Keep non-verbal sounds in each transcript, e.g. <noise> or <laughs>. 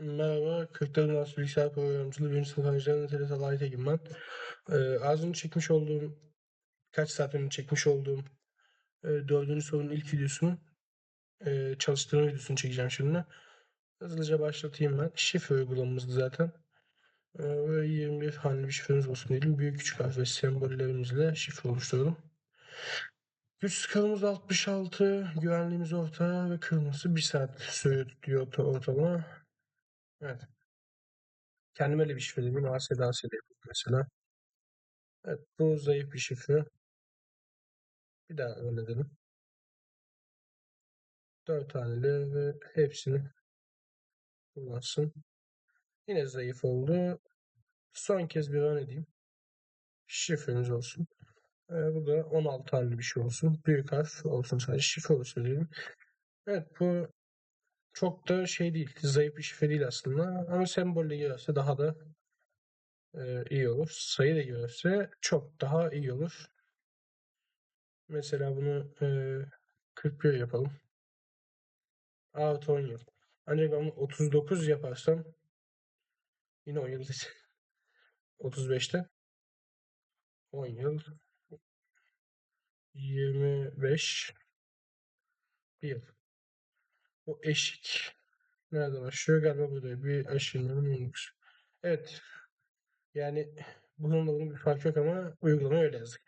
Merhaba, Kırklareli Üniversitesi Bilgisayar Programcılığı 1. sınıf öğrencilerine TRT Light Egim ben. Ee, az önce çekmiş olduğum, kaç saat önce çekmiş olduğum e, dördüncü sorunun ilk videosunu, e, çalıştırma videosunu çekeceğim şimdi. Hızlıca başlatayım ben. Şifre uygulamamızdı zaten. E, ve 21 haneli bir şifremiz olsun diyelim. Büyük küçük harf ve sembollerimizle şifre oluşturalım. Güç skalımız 66, güvenliğimiz orta ve kırmızı 1 saat sürüyor diyor ortalama. Evet. Kendime öyle bir şifre diyeyim. ASD ASD yapayım mesela. Evet bu zayıf bir şifre. Bir daha öyle dedim. 4 haneli ve hepsini kullansın. Yine zayıf oldu. Son kez bir ön edeyim. Şifremiz olsun. Ee, bu da 16 haneli bir şey olsun. Büyük harf olsun sadece şifre olsun diyelim. Evet bu çok da şey değil. Zayıf bir şifre değil aslında. Ama sembolle girerse daha da e, iyi olur. Sayı da girerse çok daha iyi olur. Mesela bunu e, 41 yapalım. Artı 10 yıl. Ancak bunu 39 yaparsam yine 10 yıl değil. <laughs> 35'te 10 yıl 25 bir yıl. Bu eşik. Nerede başlıyor? Galiba burada. Bir aşınmanın Evet. Yani bununla bunun bir fark yok ama uygulama öyle yazdık.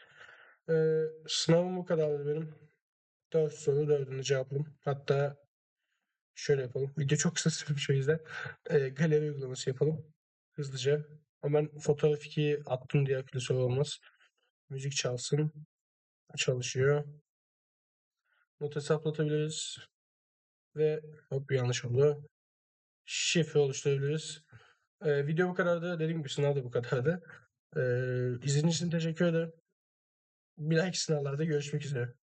Ee, sınavım bu kadardı benim. 4 soru 4'ünü cevapladım. Hatta şöyle yapalım. Video çok kısa sürmüş o yüzden. Ee, galeri uygulaması yapalım. Hızlıca. Ama ben fotoğraf 2'yi attım diye akıllı soru olmaz. Müzik çalsın. Çalışıyor. Not hesaplatabiliriz. Ve hop yanlış oldu. Şifre oluşturabiliriz. Ee, video bu kadardı. Dediğim gibi sınav da bu kadardı. Ee, izlediğiniz için teşekkür ederim. Bir dahaki sınavlarda görüşmek üzere.